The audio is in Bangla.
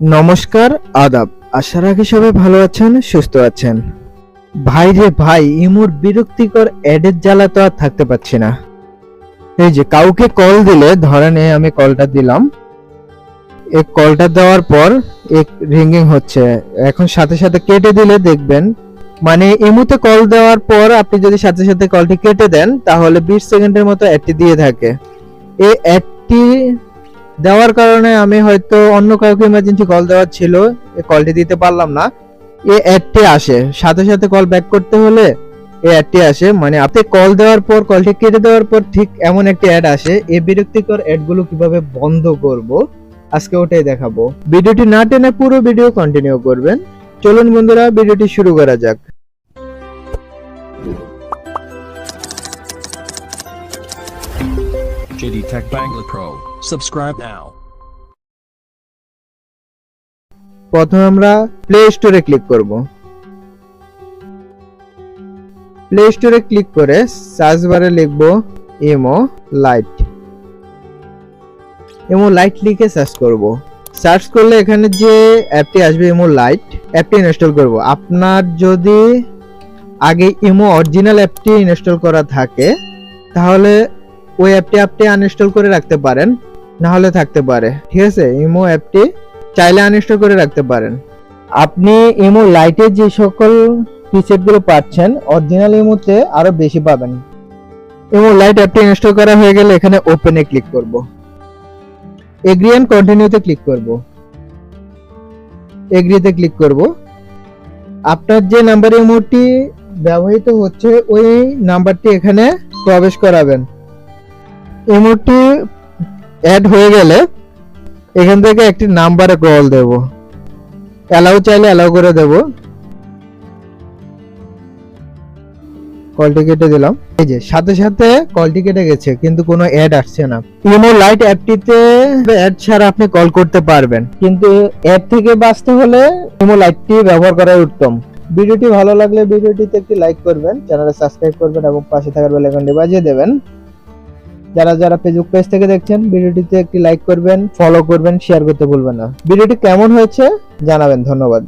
নমস্কার, আদাব। আশা রাখি সবাই ভালো আছেন, সুস্থ আছেন। ভাই রে ভাই ইমুর বিরক্তিকর অ্যাডের জ্বালা তো আর থাকতে পারছি না। এই যে, কাউকে কল দিলে, ধরেন আমি কলটা দিলাম। এই কলটা দেওয়ার পর এক রিঙ্গিং হচ্ছে। এখন সাথে সাথে কেটে দিলে দেখবেন মানে ইমুতে কল দেওয়ার পর আপনি যদি সাথে সাথে কলটি কেটে দেন, তাহলে বিশ সেকেন্ডের মতো অ্যাডটি দিয়ে থাকে। এই অ্যাডটি দেওয়ার কারণে আমি হয়তো অন্য কাউকে ইমার্জেন্সি কল দেওয়ার ছিল কলটি দিতে পারলাম না। এই অ্যাডটি আসে। সাথে সাথে কল ব্যাক করতে হলে এই অ্যাডটি আসে। মানে আপনি কল দেওয়ার পর কলটি কেটে দেওয়ার পর ঠিক এমন একটি অ্যাড আসে। এই বিরক্তিকর অ্যাডগুলো কীভাবে বন্ধ করব? আজকে ওটাই দেখাবো। ভিডিওটি না টেনে পুরো ভিডিও কন্টিনিউ করবেন। চলুন বন্ধুরা, ভিডিওটি শুরু করা যাক। JD Tech Bangla Pro. Subscribe now. প্রথমে আমরা প্লে স্টোরে ক্লিক করব প্লে স্টোরে ক্লিক করে সার্চ বারে লিখব ইমো লাইট ইমো লাইট লিখে সার্চ করব সার্চ করলে এখানে যে অ্যাপটি আসবে ইমো লাইট অ্যাপটি ইনস্টল করব আপনার যদি আগে ইমো অরিজিনাল অ্যাপটি ইনস্টল করা থাকে, তাহলে ওই অ্যাপটি আপনি আনইনস্টল করে রাখতে পারেন না হলে থাকতে পারে। ঠিক আছে? ইমো অ্যাপটি চাইলে আনইনস্টল করে রাখতে পারেন। আপনি ইমো লাইটের যে সকল ফিচারগুলো পাচ্ছেন অরিজিনাল ইমোতে আরও বেশি পাবেন। ইমো লাইট অ্যাপটি ইনস্টল করা হয়ে গেলে এখানে ওপেনে ক্লিক করব। এগ্রি এন্ড কন্টিনিউতে ক্লিক করব। এগ্রিতে ক্লিক করব। আপনার যে নাম্বার ইমোটি ব্যবহৃত হচ্ছে, ওই নাম্বারটি এখানে প্রবেশ করাবেন। ইমোটি অ্যাড হয়ে গেলে এখান থেকে একটি নাম্বারে কল দেব। অ্যালাউ চাইলে অ্যালাউ করে দেব। কলটি কেটে দিলাম। এই যে, সাথে সাথে কলটি কেটে গেছে, কিন্তু কোনো অ্যাড আসছে না। ইমো লাইট অ্যাপটিতে অ্যাড ছাড়া আপনি কল করতে পারবেন। কিন্তু অ্যাড থেকে বাঁচতে হলে ইমো লাইটটি ব্যবহার করাই উত্তম। ভিডিওটি ভালো লাগলে ভিডিওটিতে একটি লাইক করবেন চ্যানেলে সাবস্ক্রাইব করবেন, এবং পাশে থাকার বেল আইকনটি বাজিয়ে দেবেন। যারা যারা ফেসবুক পেজ থেকে দেখছেন, ভিডিওটিতে একটি লাইক করবেন ফলো করবেন শেয়ার করতে ভুলবেন না। ভিডিওটি কেমন হয়েছে জানাবেন, ধন্যবাদ।